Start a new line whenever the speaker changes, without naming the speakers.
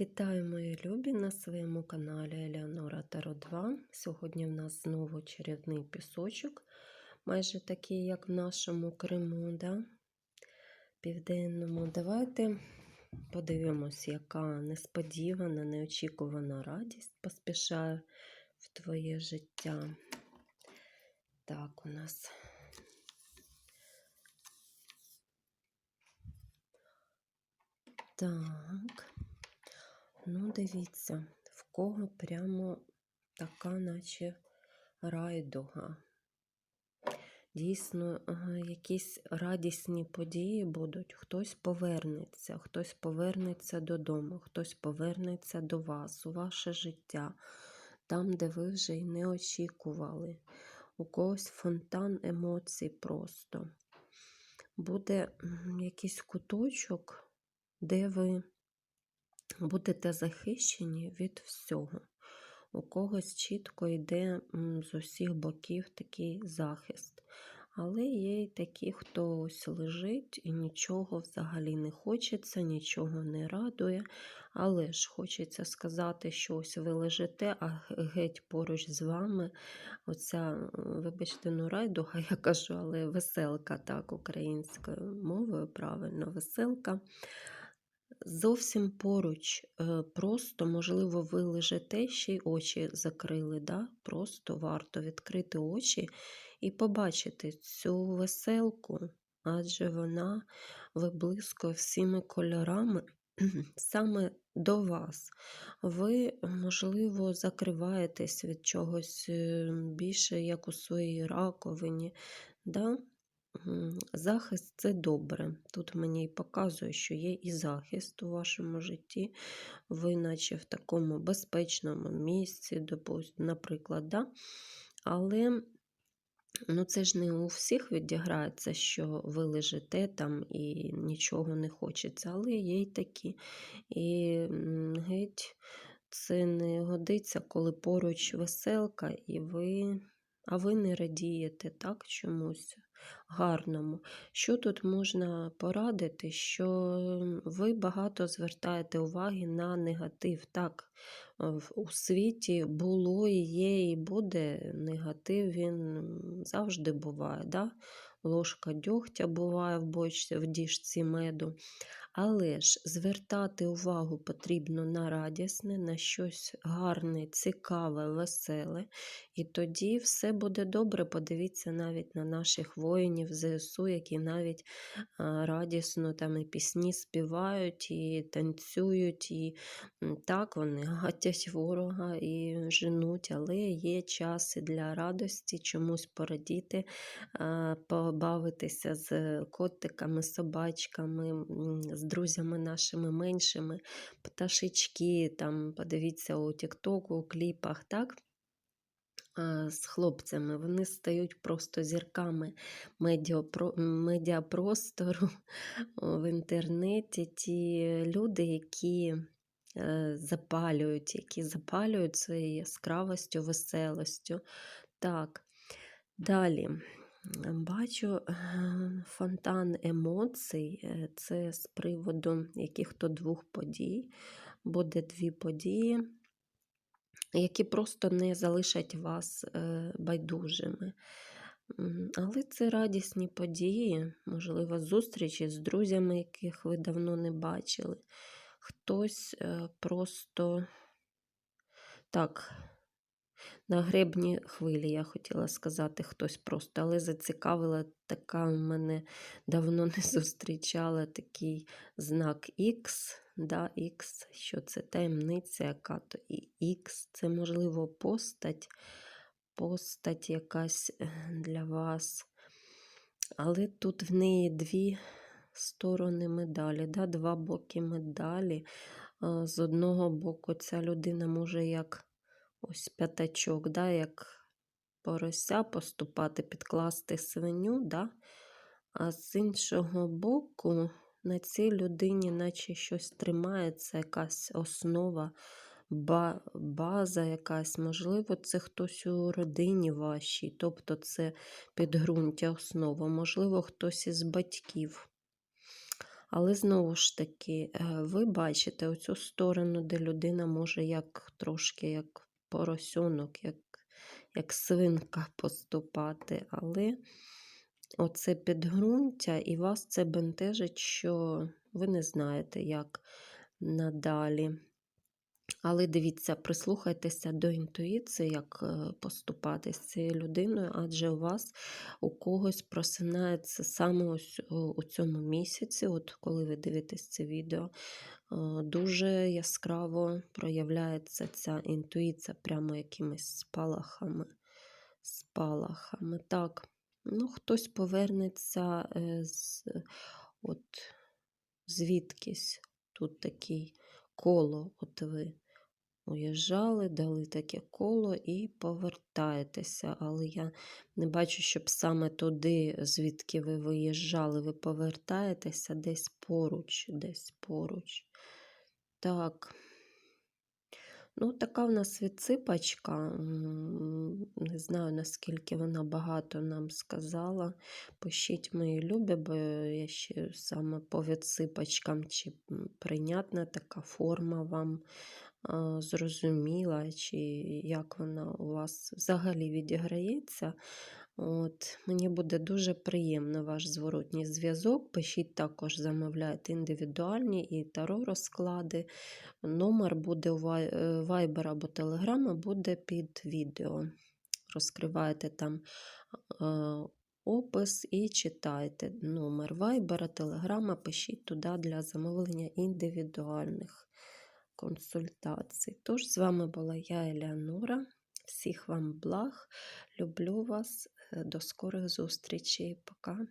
Вітаю, мої любі, на своєму каналі Елеонора Таро 2. Сьогодні в нас знову чарівний пісочок, майже такий, як в нашому Криму, да? південному. Давайте подивимось, яка несподівана, неочікувана радість поспішає в твоє життя. Так, у нас. Так. Ну, дивіться, в кого прямо така, наче райдуга. Дійсно, е, якісь радісні події будуть, хтось повернеться, хтось повернеться додому, хтось повернеться до вас, у ваше життя, там, де ви вже й не очікували. У когось фонтан емоцій просто. Буде якийсь куточок, де ви будете захищені від всього. У когось чітко йде з усіх боків такий захист. Але є й такі, хто ось лежить і нічого взагалі не хочеться, нічого не радує. Але ж хочеться сказати, що ось ви лежите, а геть поруч з вами оця, вибачте, ну райдуга, я кажу, але веселка, так, українською мовою, правильно, веселка зовсім поруч, е, просто, можливо, ви лежите ще й очі закрили. Да? Просто варто відкрити очі і побачити цю веселку, адже вона виблискує всіми кольорами саме до вас. Ви, можливо, закриваєтесь від чогось е, більше, як у своїй раковині. Да? Захист це добре. Тут мені і показує, що є і захист у вашому житті, ви наче в такому безпечному місці, наприклад. Да? Але ну, це ж не у всіх відіграється, що ви лежите там і нічого не хочеться, але є й такі. І геть це не годиться, коли поруч веселка, і ви, а ви не радієте так чомусь гарному. Що тут можна порадити? Що ви багато звертаєте уваги на негатив. Так, у світі було, є, і буде негатив, він завжди буває. Да? Ложка дьогтя буває в бочці, в діжці меду. Але ж звертати увагу потрібно на радісне, на щось гарне, цікаве, веселе. І тоді все буде добре. Подивіться навіть на наших воїнів ЗСУ, які навіть радісно там і пісні співають, і танцюють, і так вони гатять ворога і женуть, але є час для радості, чомусь порадіти, побавитися з котиками, собачками. з друзями нашими меншими, пташечки, там, подивіться у Тіктоку, у кліпах, так? З хлопцями, вони стають просто зірками медіапростору в інтернеті. Ті люди, які е, запалюють, які запалюють своєю яскравостю, веселостю. Так, далі. Бачу е, фонтан емоцій, е, це з приводу яких-то двох подій. Буде дві події, які просто не залишать вас е, байдужими. Але це радісні події, можливо, зустрічі з друзями, яких ви давно не бачили. Хтось просто так. На гребні хвилі, я хотіла сказати, хтось просто, але зацікавила така в мене давно не зустрічала такий знак X. Да, X, що це таємниця, яка то і X, це, можливо, постать, постать якась е, для вас. Але тут в неї дві сторони медалі, да, два боки медалі. З одного боку, ця людина може як ось п'ятачок, да, як порося поступати, підкласти свиню, да? а з іншого боку, на цій людині, наче щось тримається, якась основа, база якась, можливо, це хтось у родині вашій, тобто це підґрунтя основа, можливо, хтось із батьків. Але знову ж таки, е, ви бачите оцю сторону, де людина може як трошки як поросенок, як, як свинка поступати. Але оце підґрунтя, і вас це бентежить, що ви не знаєте, як надалі. Але дивіться, прислухайтеся до інтуїції, як е, поступати з цією людиною, адже у вас у когось просинається саме ось у у цьому місяці, от коли ви дивитесь це відео, е, дуже яскраво проявляється ця інтуїція прямо якимись спалахами. Спалахами. Так, ну хтось повернеться е, з, от, звідкись. Тут такий коло, от ви уїжджали, дали таке коло і повертаєтеся. Але я не бачу, щоб саме туди, звідки ви виїжджали, ви повертаєтеся десь поруч, десь поруч. Так. Ну, така в нас відсипачка. Не знаю, наскільки вона багато нам сказала. Пишіть мої любі, бо я ще саме по відсипачкам, чи прийнятна така форма вам зрозуміла, чи як вона у вас взагалі відіграється. От, мені буде дуже приємно ваш зворотній зв'язок. Пишіть також, замовляйте індивідуальні і таро розклади. Номер буде у Вай- е, Viber або Telegram буде під відео. Розкриваєте там е, опис і читайте номер Viber, Telegram, пишіть туди для замовлення індивідуальних консультацій. Тож, з вами була я, Елеонора. Всіх вам благ, люблю вас, до скорих зустрічей. Пока.